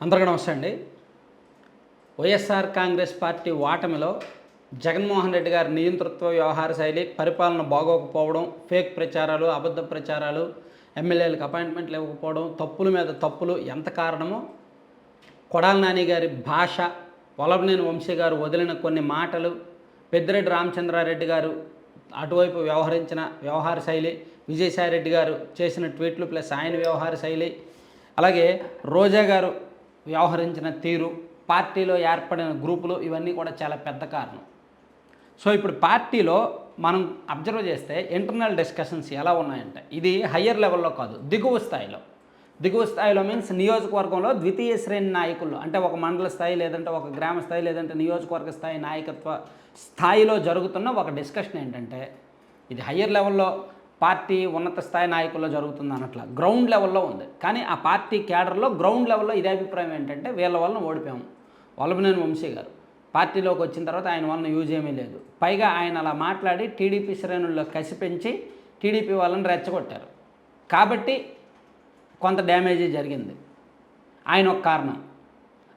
అందరికీ నమస్తే అండి. వైఎస్ఆర్ కాంగ్రెస్ పార్టీ ఓటమిలో జగన్మోహన్ రెడ్డి గారి నియంతృత్వ వ్యవహార శైలి పరిపాలన బాగోకపోవడం ఫేక్ ప్రచారాలు అబద్ధ ప్రచారాలు ఎమ్మెల్యేలకు అపాయింట్మెంట్లు ఇవ్వకపోవడం తప్పుల మీద తప్పులు ఎంత కారణమో కొడాల నాని గారి భాష వలభనేని వంశీ గారు వదిలిన కొన్ని మాటలు పెద్దిరెడ్డి రామచంద్రారెడ్డి గారు అటువైపు వ్యవహరించిన వ్యవహార శైలి విజయసాయిరెడ్డి గారు చేసిన ట్వీట్లు ప్లస్ ఆయన వ్యవహార శైలి అలాగే రోజా గారు వ్యవహరించిన తీరు పార్టీలో ఏర్పడిన గ్రూపులు ఇవన్నీ కూడా చాలా పెద్ద కారణం. సో ఇప్పుడు పార్టీలో మనం అబ్జర్వ్ చేస్తే ఇంటర్నల్ డిస్కషన్స్ ఎలా ఉన్నాయంటే ఇది హయ్యర్ లెవెల్లో కాదు దిగువ స్థాయిలో. దిగువ స్థాయిలో మీన్స్ నియోజకవర్గంలో ద్వితీయ శ్రేణి నాయకులు అంటే ఒక మండల స్థాయి లేదంటే ఒక గ్రామ స్థాయి లేదంటే నియోజకవర్గ స్థాయి నాయకత్వ స్థాయిలో జరుగుతున్న ఒక డిస్కషన్ ఏంటంటే ఇది హయ్యర్ లెవెల్లో పార్టీ ఉన్నత స్థాయి నాయకుల్లో జరుగుతుంది అన్నట్ల. గ్రౌండ్ లెవెల్లో ఉంది. కానీ ఆ పార్టీ క్యాడర్లో గ్రౌండ్ లెవెల్లో ఇదే అభిప్రాయం ఏంటంటే వీళ్ళ వలన ఓడిపోయాము వల్లభనేని వంశీ గారు. పార్టీలోకి వచ్చిన తర్వాత ఆయన వలన యూజ్ ఏమీ లేదు. పైగా ఆయన అలా మాట్లాడి టీడీపీ శ్రేణుల్లో కసి పెంచి టీడీపీ వాళ్ళని రెచ్చగొట్టారు. కాబట్టి కొంత డ్యామేజీ జరిగింది. ఆయన ఒక కారణం.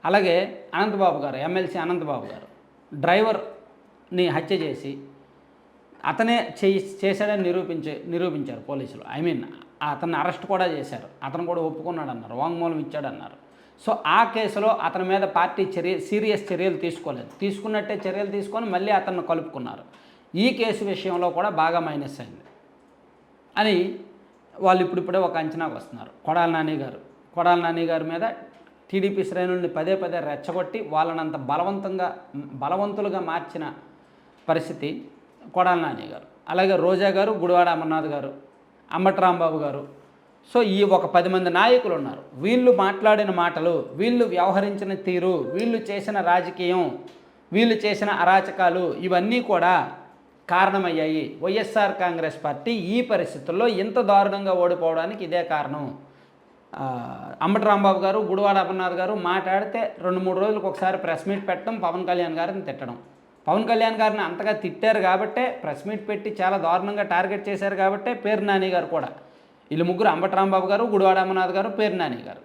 అలాగే అనంతబాబు గారు ఎమ్మెల్సీ అనంతబాబు గారు డ్రైవర్ని హత్య చేసి అతనే చేయి చేశాడని నిరూపించే నిరూపించారు పోలీసులు. ఐ మీన్ అతన్ని అరెస్ట్ కూడా చేశారు. అతను కూడా ఒప్పుకున్నాడు అన్నారు వాంగ్మూలం ఇచ్చాడన్నారు. సో ఆ కేసులో అతని మీద పార్టీ చర్య సీరియస్ చర్యలు తీసుకోలేదు. తీసుకున్నట్టే చర్యలు తీసుకొని మళ్ళీ అతన్ని కలుపుకున్నారు. ఈ కేసు విషయంలో కూడా బాగా మైనస్ అయింది. అని వాళ్ళు ఇప్పుడిప్పుడే ఒక అంచనాకు వస్తున్నారు. కొడాల నాని గారు. కొడాల నాని గారి మీద టీడీపీ శ్రేణుల్ని పదే పదే రెచ్చగొట్టి వాళ్ళనంత బలవంతంగా బలవంతులుగా మార్చిన పరిస్థితి కొడాల నాని గారు. అలాగే రోజా గారు గుడివాడ అమర్నాథ్ గారు అంబటరాంబాబు గారు. సో ఈ ఒక పది మంది నాయకులు ఉన్నారు. వీళ్ళు మాట్లాడిన మాటలు వీళ్ళు వ్యవహరించిన తీరు వీళ్ళు చేసిన రాజకీయం వీళ్ళు చేసిన అరాచకాలు ఇవన్నీ కూడా కారణమయ్యాయి. వైఎస్ఆర్ కాంగ్రెస్ పార్టీ ఈ పరిస్థితుల్లో ఇంత దారుణంగా ఓడిపోవడానికి ఇదే కారణం. అంబటరాంబాబు అంబటి రాంబాబు గారు గుడివాడ అమర్నాథ్ గారు మాట్లాడితే రెండు మూడు రోజులకు ఒకసారి ప్రెస్ మీట్ పెట్టడం పవన్ కళ్యాణ్ గారిని తిట్టడం. పవన్ కళ్యాణ్ గారిని అంతగా తిట్టారు కాబట్టే ప్రెస్ మీట్ పెట్టి చాలా దారుణంగా టార్గెట్ చేశారు కాబట్టే పేరు నాని గారు కూడా. వీళ్ళు ముగ్గురు అంబటరాంబాబు గారు గుడివాడ అమర్నాథ్ గారు పేరు నాని గారు.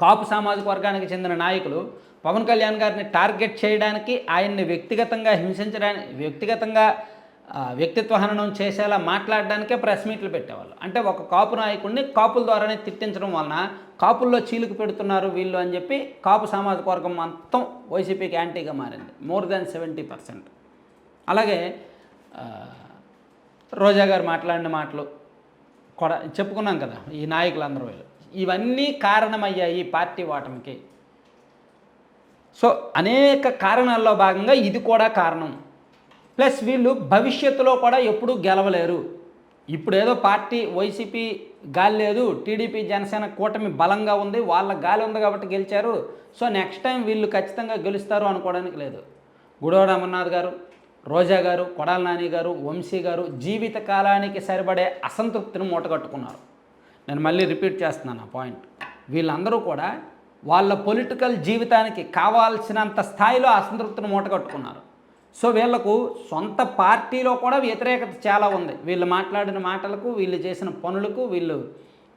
కాపు సామాజిక వర్గానికి చెందిన నాయకులు పవన్ కళ్యాణ్ గారిని టార్గెట్ చేయడానికి ఆయన్ని వ్యక్తిగతంగా హింసించడానికి వ్యక్తిగతంగా వ్యక్తిత్వ హననం చేసేలా మాట్లాడడానికే ప్రెస్ మీట్లు పెట్టేవాళ్ళు. అంటే ఒక కాపు నాయకుడిని కాపుల ద్వారానే తిట్టించడం వలన కాపుల్లో చీలుకు పెడుతున్నారు వీళ్ళు అని చెప్పి కాపు సామాజిక వర్గం మొత్తం వైసీపీకి యాంటీగా మారింది. More than seventy percent. అలాగే రోజా గారు మాట్లాడిన మాటలు కూడా చెప్పుకున్నాం కదా ఈ నాయకులందరూ వీళ్ళు. ఇవన్నీ కారణమయ్యాయి పార్టీ ఓటమికి. సో అనేక కారణాల్లో భాగంగా ఇది కూడా కారణం. ప్లస్ వీళ్ళు భవిష్యత్తులో కూడా ఎప్పుడూ గెలవలేరు. ఇప్పుడు ఏదో పార్టీ వైసీపీ గాలి లేదు టీడీపీ జనసేన కూటమి బలంగా ఉంది వాళ్ళ గాలి ఉంది కాబట్టి గెలిచారు. సో నెక్స్ట్ టైం వీళ్ళు ఖచ్చితంగా గెలుస్తారు అనుకోవడానికి లేదు. గుడివాడ అమర్నాథ్ గారు రోజా గారు కొడాల నాని గారు వంశీ గారు జీవిత కాలానికి సరిపడే అసంతృప్తిని మూటగట్టుకున్నారు నేను మళ్ళీ రిపీట్ చేస్తున్నాను ఆ పాయింట్. వీళ్ళందరూ కూడా వాళ్ళ పొలిటికల్ జీవితానికి కావాల్సినంత స్థాయిలో అసంతృప్తిని మూటగట్టుకున్నారు సో వీళ్ళకు సొంత పార్టీలో కూడా వ్యతిరేకత చాలా ఉంది. వీళ్ళు మాట్లాడిన మాటలకు వీళ్ళు చేసిన పనులకు వీళ్ళు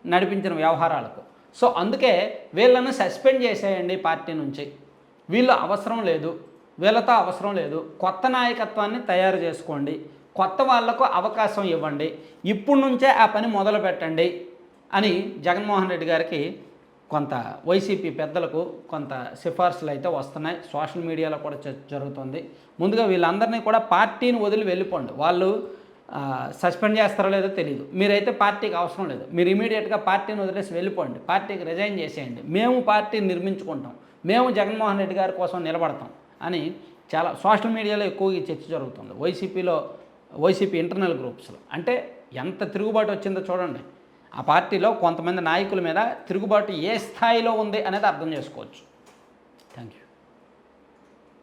నడిపించిన వ్యవహారాలకు. సో అందుకే వీళ్ళను సస్పెండ్ చేసేయండి పార్టీ నుంచి. వీళ్ళు అవసరం లేదు. వీళ్ళతో అవసరం లేదు. కొత్త నాయకత్వాన్ని తయారు చేసుకోండి. కొత్త వాళ్ళకు అవకాశం ఇవ్వండి. ఇప్పుడు నుంచే ఆ పని మొదలు పెట్టండి అని జగన్మోహన్ రెడ్డి గారికి కొంత వైసీపీ పెద్దలకు కొంత సిఫార్సులు అయితే వస్తున్నాయి. సోషల్ మీడియాలో కూడా జరుగుతుంది. ముందుగా వీళ్ళందరినీ కూడా పార్టీని వదిలి వెళ్ళిపోండి. వాళ్ళు సస్పెండ్ చేస్తారో లేదో తెలియదు మీరైతే పార్టీకి అవసరం లేదు. మీరు ఇమీడియట్గా పార్టీని వదిలేసి వెళ్ళిపోండి. పార్టీకి రిజైన్ చేసేయండి. మేము పార్టీని నిర్మించుకుంటాం. మేము జగన్మోహన్ రెడ్డి గారి కోసం నిలబడతాం అని చాలా సోషల్ మీడియాలో ఎక్కువగా చర్చ జరుగుతుంది. వైసీపీలో వైసీపీ ఇంటర్నల్ గ్రూప్స్లో. అంటే ఎంత తిరుగుబాటు వచ్చిందో చూడండి. ఆ పార్టీలో కొంతమంది నాయకుల మీద తిరుగుబాటు ఏ స్థాయిలో ఉంది అనేది అర్థం చేసుకోవచ్చు.